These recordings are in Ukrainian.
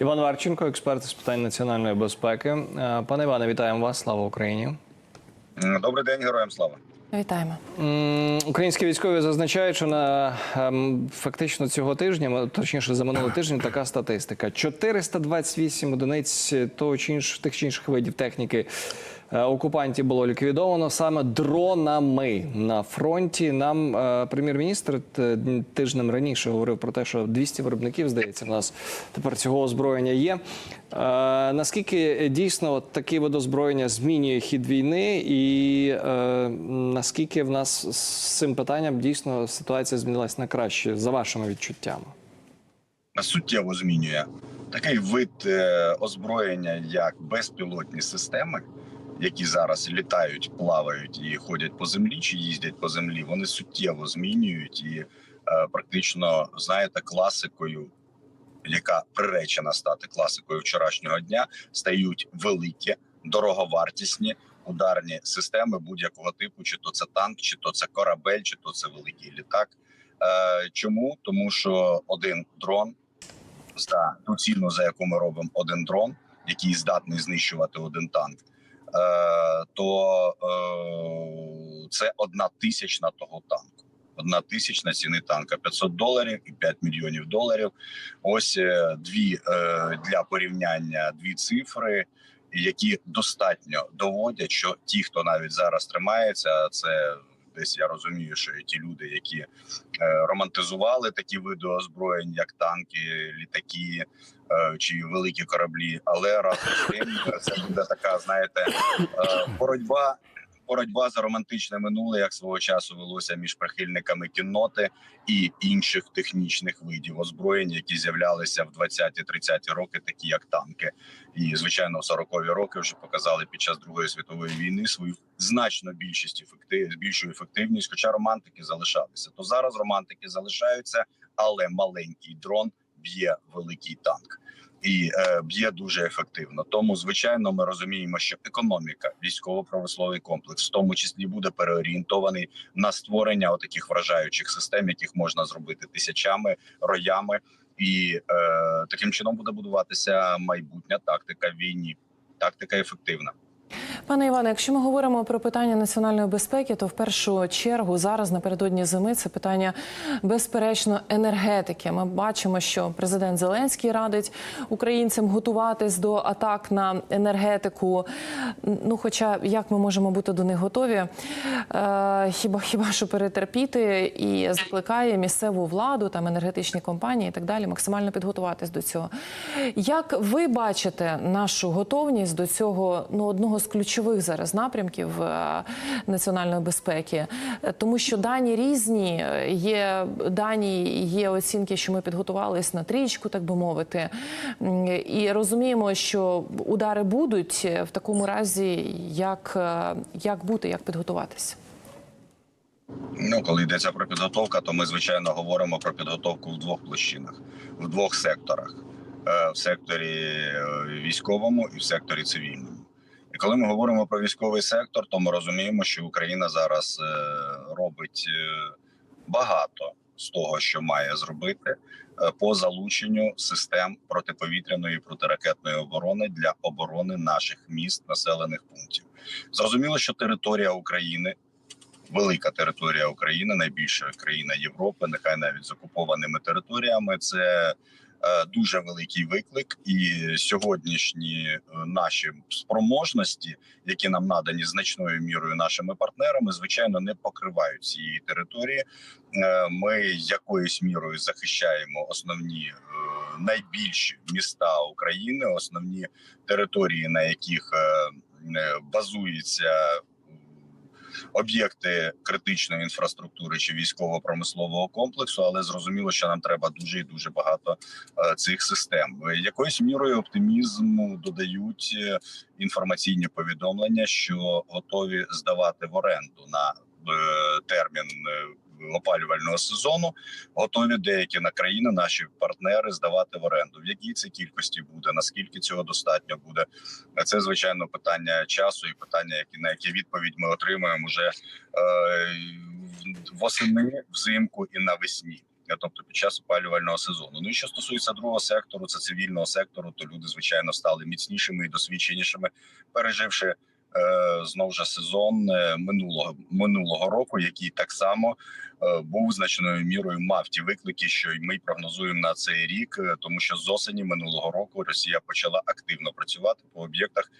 Іван Варченко, експерт з питань національної безпеки. Е, Пане Іване, вітаємо вас. Слава Україні. Добрий день, героям слава. Вітаємо. Українські військові зазначають, що на ем, фактично цього тижня, точніше за минулий тиждень, така статистика: 428 одиниць того чи інших тих чи інших видів техніки окупантів було ліквідовано саме дронами на фронті. Нам е, прем'єр-міністр тижнем раніше говорив про те, що 200 виробників, здається, в нас тепер цього озброєння є. Е, наскільки дійсно от такі вид змінює хід війни, і е, наскільки в нас з цим питанням дійсно ситуація змінилась на краще за вашими відчуттями? Суттєво змінює такий вид е, озброєння, як безпілотні системи, які зараз літають, плавають і ходять по землі чи їздять по землі. Вони суттєво змінюють і е, практично знаєте, класикою, яка приречена стати класикою вчорашнього дня, стають великі, дороговартісні. Ударні системи будь-якого типу, чи то це танк, чи то це корабель, чи то це великий літак. Е, чому? Тому що один дрон за ту ціну, за яку ми робимо один дрон, який здатний знищувати один танк, то е, це одна тисячна того танку. Одна тисячна ціни танка 500 доларів і 5 мільйонів доларів. Ось е, дві е, для порівняння дві цифри, які достатньо доводять, що ті, хто навіть зараз тримається, це десь я розумію, що ті люди, які е, романтизували такі види озброєнь, як танки, літаки е, чи великі кораблі. Але разом з тим це буде така, знаєте, е, боротьба. Боротьба за романтичне минуле, як свого часу велося між прихильниками кінноти і інших технічних видів озброєнь, які з'являлися в 20-30 роки, такі як танки, і звичайно, в 40-ві роки вже показали під час другої світової війни свою значно більшість ефектив, більшу ефективність. Хоча романтики залишалися, то зараз романтики залишаються, але маленький дрон б'є великий танк. І е, б'є дуже ефективно. Тому, звичайно, ми розуміємо, що економіка, військово-промисловий комплекс, в тому числі буде переорієнтований на створення отаких вражаючих систем, яких можна зробити тисячами, роями, і е, таким чином буде будуватися майбутня тактика війні. Тактика ефективна. Пане Іване, якщо ми говоримо про питання національної безпеки, то в першу чергу зараз напередодні зими це питання безперечно енергетики. Ми бачимо, що президент Зеленський радить українцям готуватись до атак на енергетику. Ну, хоча як ми можемо бути до них готові, е, хіба хіба що перетерпіти і закликає місцеву владу, там енергетичні компанії і так далі, максимально підготуватись до цього. Як ви бачите нашу готовність до цього ну одного з ключових зараз напрямків е, національної безпеки, Е, тому що дані різні, є дані, є оцінки, що ми підготувались на трічку, так би мовити, і розуміємо, що удари будуть е, в такому разі, як, як бути, як підготуватися. Ну, коли йдеться про підготовку, то ми звичайно говоримо про підготовку в двох площинах, в двох секторах: в секторі військовому і в секторі цивільному. І коли ми говоримо про військовий сектор, то ми розуміємо, що Україна зараз е, робить е, багато з того, що має зробити е, по залученню систем протиповітряної і протиракетної оборони для оборони наших міст, населених пунктів. Зрозуміло, що територія України велика територія України, найбільша країна Європи, нехай навіть з окупованими територіями. Це дуже великий виклик, і сьогоднішні е, наші спроможності, які нам надані значною мірою нашими партнерами, звичайно, не покривають цієї території. Е, Ми якоюсь мірою захищаємо основні е, найбільші міста України, основні території, на яких е, е, базується об'єкти критичної інфраструктури чи військово-промислового комплексу, але зрозуміло, що нам треба дуже і дуже багато е, цих систем. Е, Якоюсь мірою оптимізму додають е, інформаційні повідомлення, що готові здавати в оренду на термін. Опалювального сезону готові деякі на країни, наші партнери здавати в оренду. В якій це кількості буде, наскільки цього достатньо буде? Це звичайно питання часу і питання, які на які відповідь ми отримаємо вже е, восени, взимку і навесні. е, тобто під час опалювального сезону. Ну і що стосується другого сектору, це цивільного сектору, то люди звичайно стали міцнішими і досвідченішими, переживши знову ж сезон е, минулого минулого року, який так само е, був значною мірою мав ті виклики, що й ми прогнозуємо на цей рік, е, тому що з осені минулого року Росія почала активно працювати по об'єктах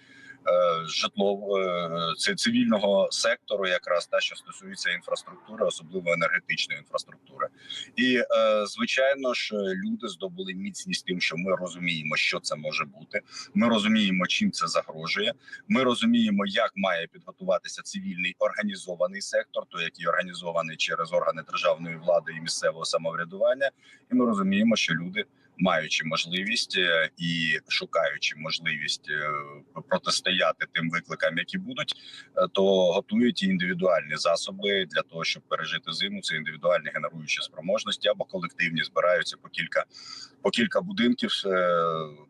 е, житлового е, цивільного сектору, якраз та що стосується інфраструктури, особливо енергетичної інфраструктури. І е, звичайно ж, люди здобули міцність тим, що ми розуміємо, що це може бути. Ми розуміємо, чим це загрожує. Ми розуміємо, як має підготуватися цивільний організований сектор, той який організований через органи державної влади і місцевого самоврядування. І ми розуміємо, що люди. Маючи можливість е, і шукаючи можливість е, протистояти тим викликам, які будуть, е, то готують індивідуальні засоби для того, щоб пережити зиму. Це індивідуальні генеруючі спроможності або колективні збираються по кілька по кілька будинків,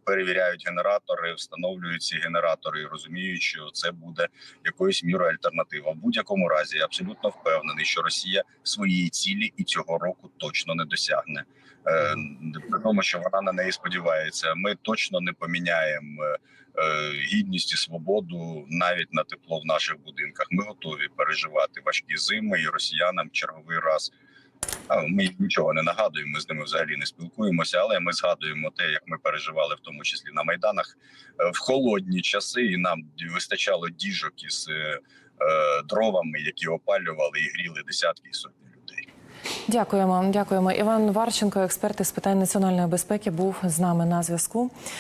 перевіряють генератори, встановлюють ці генератори і розуміють, що це буде якоюсь мірою альтернатива. В будь-якому разі я абсолютно впевнений, що Росія своєї цілі і цього року точно не досягне. Е, При тому, що вона на неї сподівається, ми точно не поміняємо е, е, гідність і свободу навіть на тепло в наших будинках. Ми готові переживати важкі зими і росіянам черговий раз. Ми нічого не нагадуємо. Ми з ними взагалі не спілкуємося, але ми згадуємо те, як ми переживали, в тому числі на майданах е, в холодні часи, і нам вистачало діжок із е, е, дровами, які опалювали і гріли десятки і сотні. Дякуємо, дякуємо. Іван Варченко, експерт із питань національної безпеки, був з нами на зв'язку.